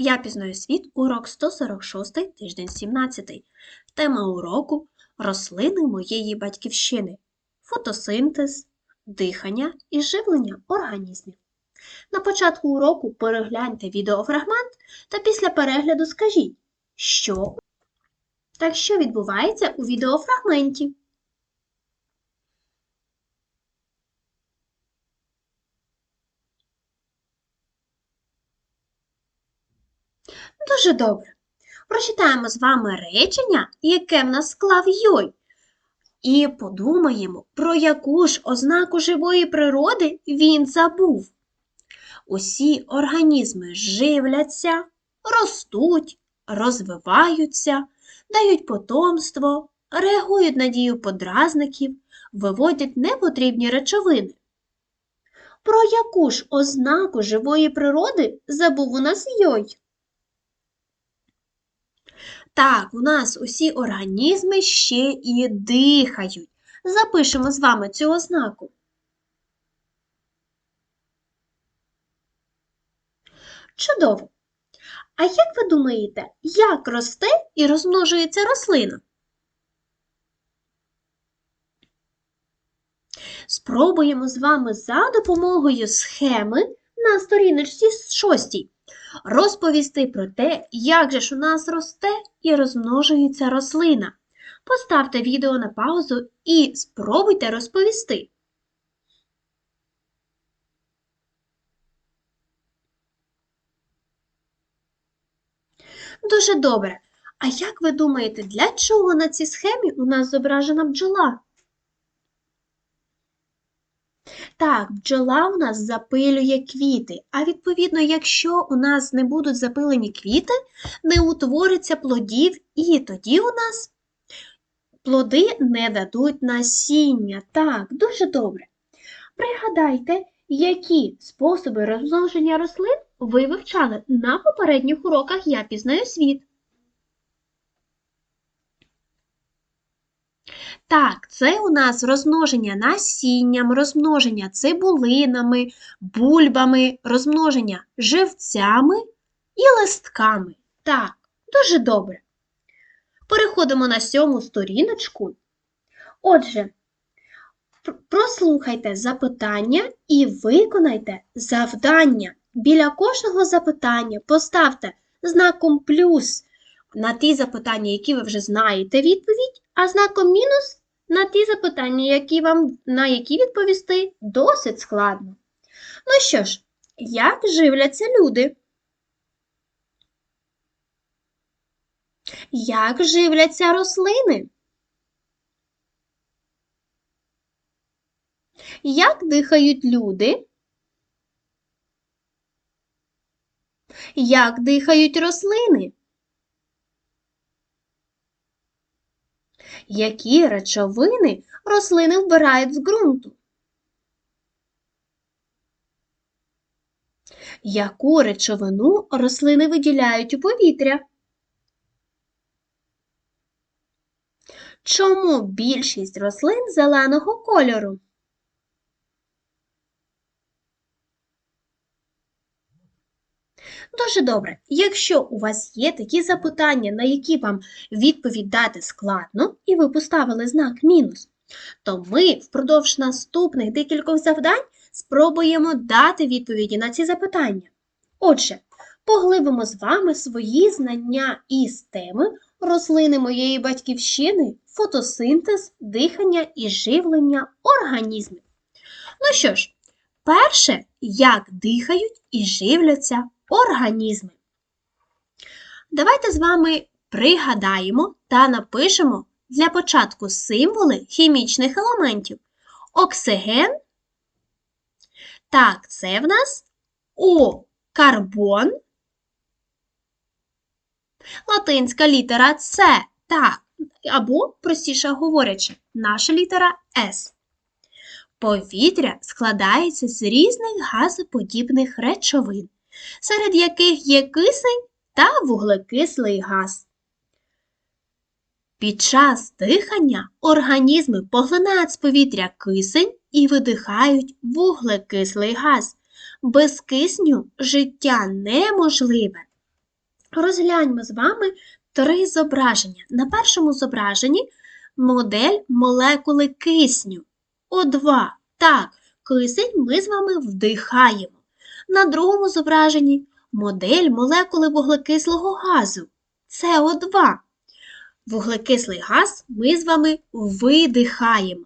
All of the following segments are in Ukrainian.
Я пізнаю світ, урок 146, тиждень 17. Тема уроку рослини моєї батьківщини. Фотосинтез, дихання і живлення організмів. На початку уроку перегляньте відеофрагмент та після перегляду скажіть, що так що відбувається у відеофрагменті. Дуже добре. Прочитаємо з вами речення, яке в нас склав Йой. І подумаємо, про яку ж ознаку живої природи він забув. Усі організми живляться, ростуть, розвиваються, дають потомство, реагують на дію подразників, виводять непотрібні речовини. Про яку ж ознаку живої природи забув у нас Йой? Так, у нас усі організми ще і дихають. Запишемо з вами цю ознаку. Чудово! А як ви думаєте, як росте і розмножується рослина? Спробуємо з вами за допомогою схеми на сторіночці 6 розповісти про те, як же ж у нас росте і розмножується рослина. Поставте відео на паузу і спробуйте розповісти. Дуже добре. А як ви думаєте, для чого на цій схемі у нас зображена бджола? Так, бджола у нас запилює квіти, а відповідно, якщо у нас не будуть запилені квіти, не утвориться плодів, і тоді у нас плоди не дадуть насіння. Так, дуже добре. Пригадайте, які способи розмноження рослин ви вивчали на попередніх уроках Я пізнаю світ. Так, це у нас розмноження насінням, розмноження цибулинами, бульбами, розмноження живцями і листками. Так, дуже добре. Переходимо на сьому сторіночку. Отже, прослухайте запитання і виконайте завдання. Біля кожного запитання поставте знаком плюс на ті запитання, які ви вже знаєте відповідь, а знаком мінус на ті запитання, які вам, на які відповісти досить складно. Ну що ж, як живляться люди? Як живляться рослини? Як дихають люди? Як дихають рослини? Які речовини рослини вбирають з ґрунту? Яку речовину рослини виділяють у повітря? Чому більшість рослин зеленого кольору? Дуже добре. Якщо у вас є такі запитання, на які вам відповідь дати складно, і ви поставили знак мінус, то ми впродовж наступних декількох завдань спробуємо дати відповіді на ці запитання. Отже, поглибимо з вами свої знання із теми рослини моєї батьківщини, фотосинтез, дихання і живлення організмів. Ну що ж, перше, як дихають і живляться організми. Давайте з вами пригадаємо та напишемо для початку символи хімічних елементів. Оксиген. Так, це в нас О карбон. Латинська літера С. Так, або, простіше говорячи, наша літера С. Повітря складається з різних газоподібних речовин серед яких є кисень та вуглекислий газ. Під час дихання організми поглинають з повітря кисень і видихають вуглекислий газ. Без кисню життя неможливе. Розгляньмо з вами три зображення. На першому зображенні модель молекули кисню. О2. Так, кисень ми з вами вдихаємо. На другому зображенні модель молекули вуглекислого газу. СО2. Вуглекислий газ ми з вами видихаємо.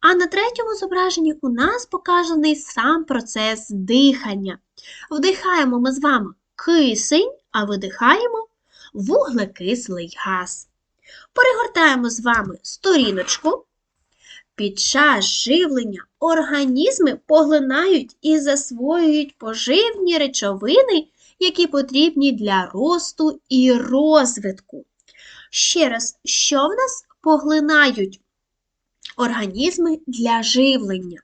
А на третьому зображенні у нас показаний сам процес дихання. Вдихаємо ми з вами кисень, а видихаємо вуглекислий газ. Перегортаємо з вами сторіночку. Під час живлення організми поглинають і засвоюють поживні речовини, які потрібні для росту і розвитку. Ще раз, що в нас поглинають організми для живлення?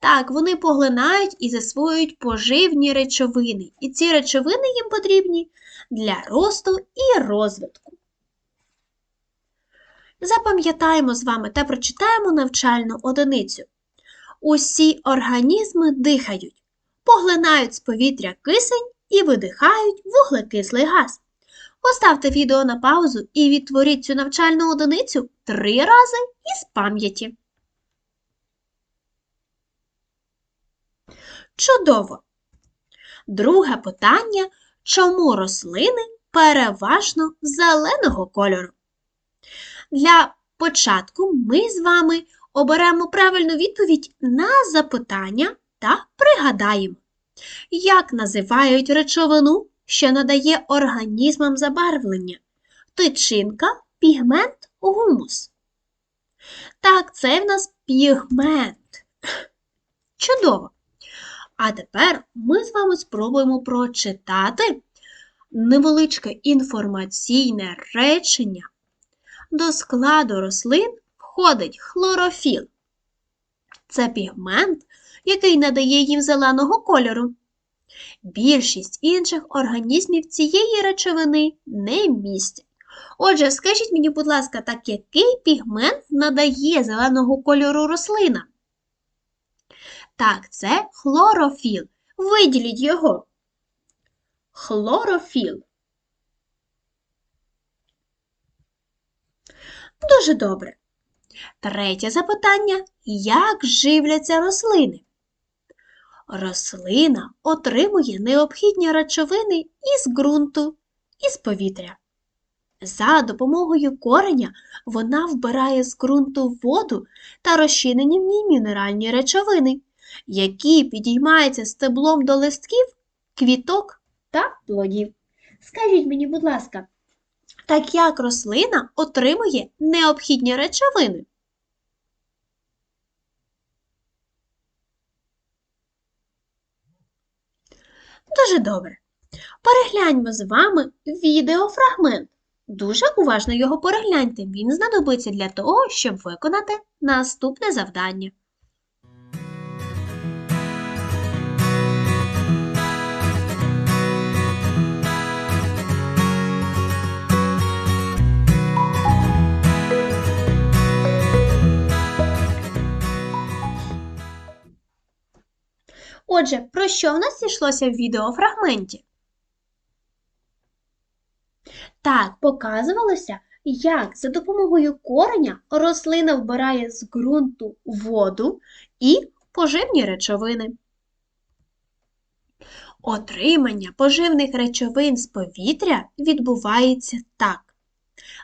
Так, вони поглинають і засвоюють поживні речовини, і ці речовини їм потрібні для росту і розвитку. Запам'ятаємо з вами та прочитаємо навчальну одиницю. Усі організми дихають, поглинають з повітря кисень і видихають вуглекислий газ. Поставте відео на паузу і відтворіть цю навчальну одиницю три рази із пам'яті. Чудово! Друге питання чому рослини переважно зеленого кольору? Для початку ми з вами оберемо правильну відповідь на запитання та пригадаємо, як називають речовину, що надає організмам забарвлення, тичинка, пігмент, гумус. Так, це в нас пігмент. Чудово! А тепер ми з вами спробуємо прочитати невеличке інформаційне речення. До складу рослин входить хлорофіл. Це пігмент, який надає їм зеленого кольору. Більшість інших організмів цієї речовини не містять. Отже, скажіть мені, будь ласка, так який пігмент надає зеленого кольору рослина? Так, це хлорофіл. Виділіть його. Хлорофіл. Дуже добре. Третє запитання: як живляться рослини? Рослина отримує необхідні речовини із ґрунту, із повітря. За допомогою кореня вона вбирає з ґрунту воду та розчинені в ній мінеральні речовини, які підіймаються стеблом до листків, квіток та плодів. Скажіть мені, будь ласка, так як рослина отримує необхідні речовини? Дуже добре. Перегляньмо з вами відеофрагмент. Дуже уважно його перегляньте. Він знадобиться для того, щоб виконати наступне завдання. Отже, про що в нас йшлося в відеофрагменті? Так, показувалося, як за допомогою кореня рослина вбирає з ґрунту воду і поживні речовини. Отримання поживних речовин з повітря відбувається так.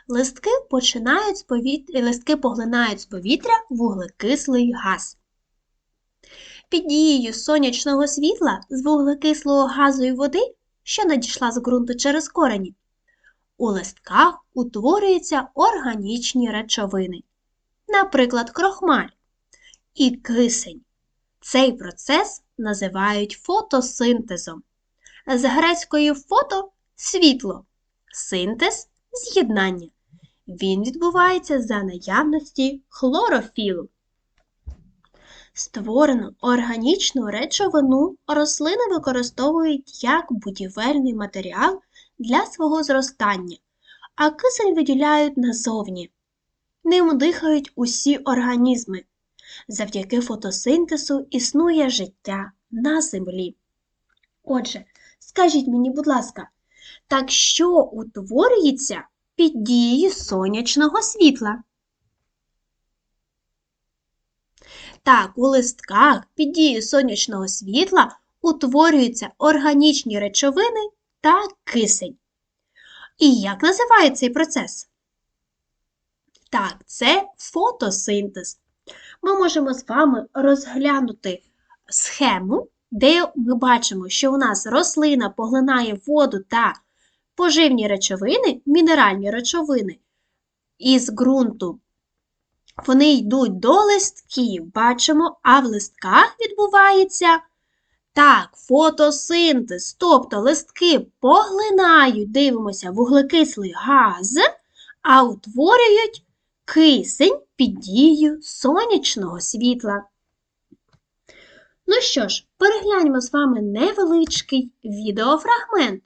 Листки, починають з повітря, листки поглинають з повітря вуглекислий газ. Під дією сонячного світла з вуглекислого газу і води, що надійшла з ґрунту через корені, у листках утворюються органічні речовини, наприклад, крохмаль і кисень. Цей процес називають фотосинтезом. З грецької фото світло, синтез з'єднання. Він відбувається за наявності хлорофілу. Створену органічну речовину рослини використовують як будівельний матеріал для свого зростання, а кисень виділяють назовні. Ним дихають усі організми. Завдяки фотосинтезу існує життя на землі. Отже, Скажіть мені, будь ласка, так що утворюється під дією сонячного світла? Так, у листках під дією сонячного світла утворюються органічні речовини та кисень. І як називає цей процес? Так, це фотосинтез. Ми можемо з вами розглянути схему, де ми бачимо, що у нас рослина поглинає воду та поживні речовини, мінеральні речовини із ґрунту. Вони йдуть до листків, бачимо, а в листках відбувається так, фотосинтез, тобто листки поглинають, дивимося, вуглекислий газ, а утворюють кисень під дією сонячного світла. Ну що ж, перегляньмо з вами невеличкий відеофрагмент.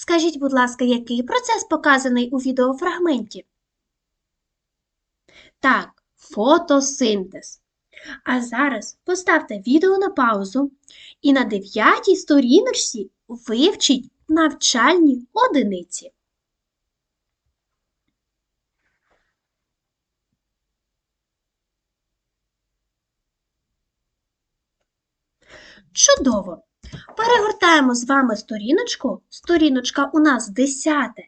Скажіть, будь ласка, який процес показаний у відеофрагменті? Так, фотосинтез. А зараз поставте відео на паузу і на дев'ятій сторіночці вивчіть навчальні одиниці. Чудово! Перегортаємо з вами сторіночку. Сторіночка у нас десяте.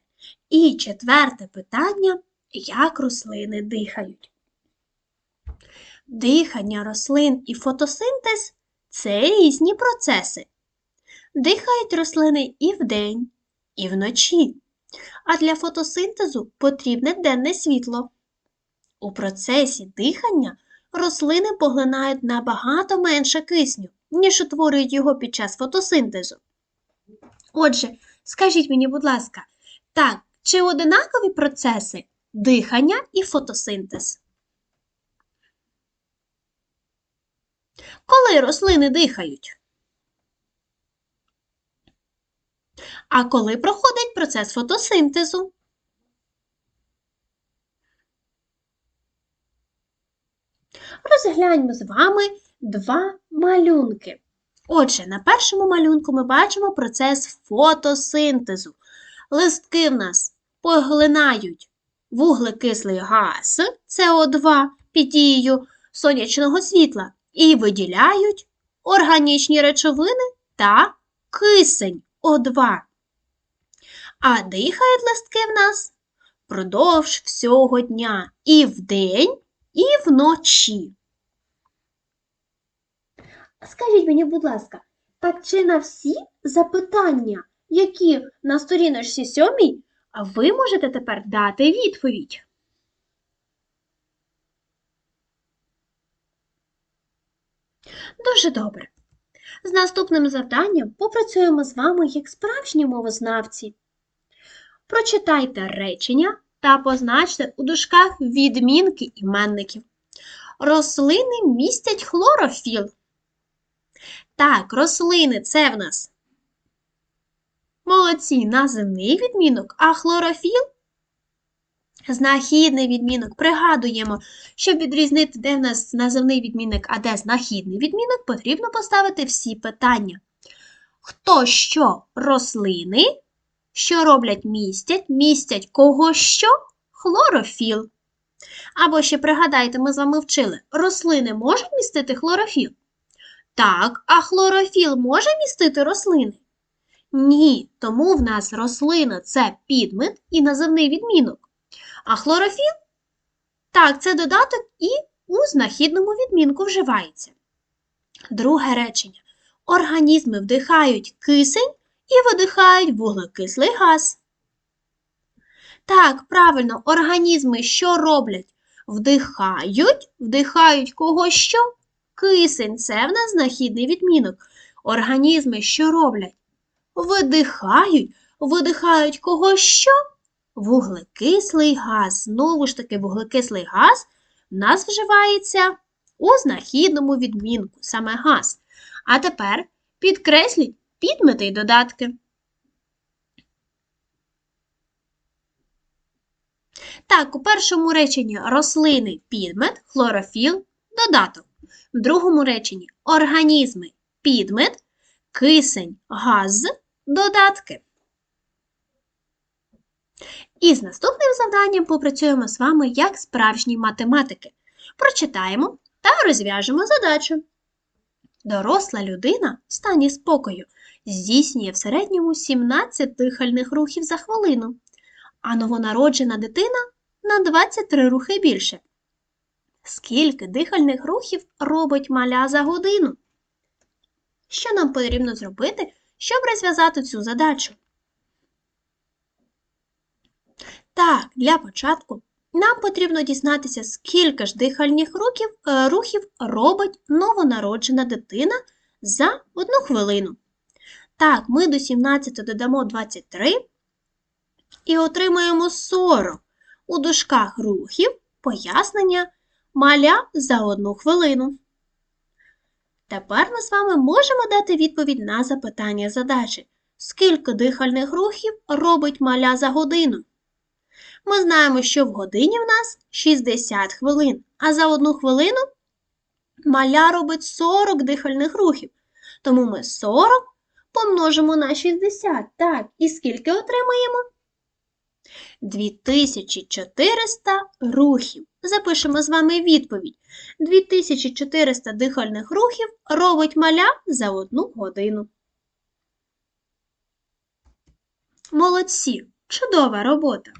І четверте питання як рослини дихають. Дихання рослин і фотосинтез це різні процеси. Дихають рослини і вдень, і вночі. А для фотосинтезу потрібне денне світло. У процесі дихання рослини поглинають набагато менше кисню, ніж утворюють його під час фотосинтезу. Отже, скажіть мені, будь ласка, так, чи одинакові процеси дихання і фотосинтез? Коли рослини дихають? А коли проходить процес фотосинтезу? Розгляньмо з вами два малюнки. Отже, на першому малюнку ми бачимо процес фотосинтезу. Листки в нас поглинають вуглекислий газ СО2 під дією сонячного світла і виділяють органічні речовини та кисень О2. А дихають листки в нас впродовж всього дня і вдень, і вночі. Скажіть мені, будь ласка, так чи на всі запитання, які на сторіночці сьомій, а ви можете тепер дати відповідь? Дуже добре. З наступним завданням попрацюємо з вами як справжні мовознавці. Прочитайте речення та позначте у дужках відмінки іменників. Рослини містять хлорофіл. Так, рослини це в нас молодці наземний відмінок, а хлорофіл знахідний відмінок. Пригадуємо, щоб відрізнити, де в нас наземний відмінок, а де знахідний відмінок, потрібно поставити всі питання. Хто що рослини, що роблять містять, містять кого що? Хлорофіл. Або ще пригадайте, ми з вами вчили, рослини можуть містити хлорофіл? Так, а хлорофіл може містити рослини? Ні, тому в нас рослина це підмет і називний відмінок. А хлорофіл? Так, це додаток і у знахідному відмінку вживається. Друге речення. Організми вдихають кисень і видихають вуглекислий газ. Так, правильно, організми що роблять? Вдихають, вдихають кого що? Кисень це в нас знахідний відмінок. Організми що роблять? Видихають, видихають кого що? Вуглекислий газ. Знову ж таки, вуглекислий газ в нас вживається у знахідному відмінку, саме газ. А тепер підкресліть підмети й додатки. Так, у першому реченні рослини підмет, хлорофіл, додаток. В другому реченні організми підмет, кисень, газ, додатки. І з наступним завданням попрацюємо з вами як справжні математики. Прочитаємо та розв'яжемо задачу. Доросла людина в стані спокою здійснює в середньому 17 дихальних рухів за хвилину, а новонароджена дитина на 23 рухи більше. Скільки дихальних рухів робить маля за годину? Що нам потрібно зробити, щоб розв'язати цю задачу? Так, для початку нам потрібно дізнатися, скільки ж дихальних рухів, е, рухів робить новонароджена дитина за одну хвилину. Так, ми до 17 додамо 23 і отримаємо 40 у дужках рухів пояснення маля за одну хвилину. Тепер ми з вами можемо дати відповідь на запитання задачі. Скільки дихальних рухів робить маля за годину? Ми знаємо, що в годині в нас 60 хвилин, а за одну хвилину маля робить 40 дихальних рухів. Тому ми 40 помножимо на 60. Так, і скільки отримаємо? 2400 рухів. Запишемо з вами відповідь. 2400 дихальних рухів робить маля за одну годину. Молодці! Чудова робота!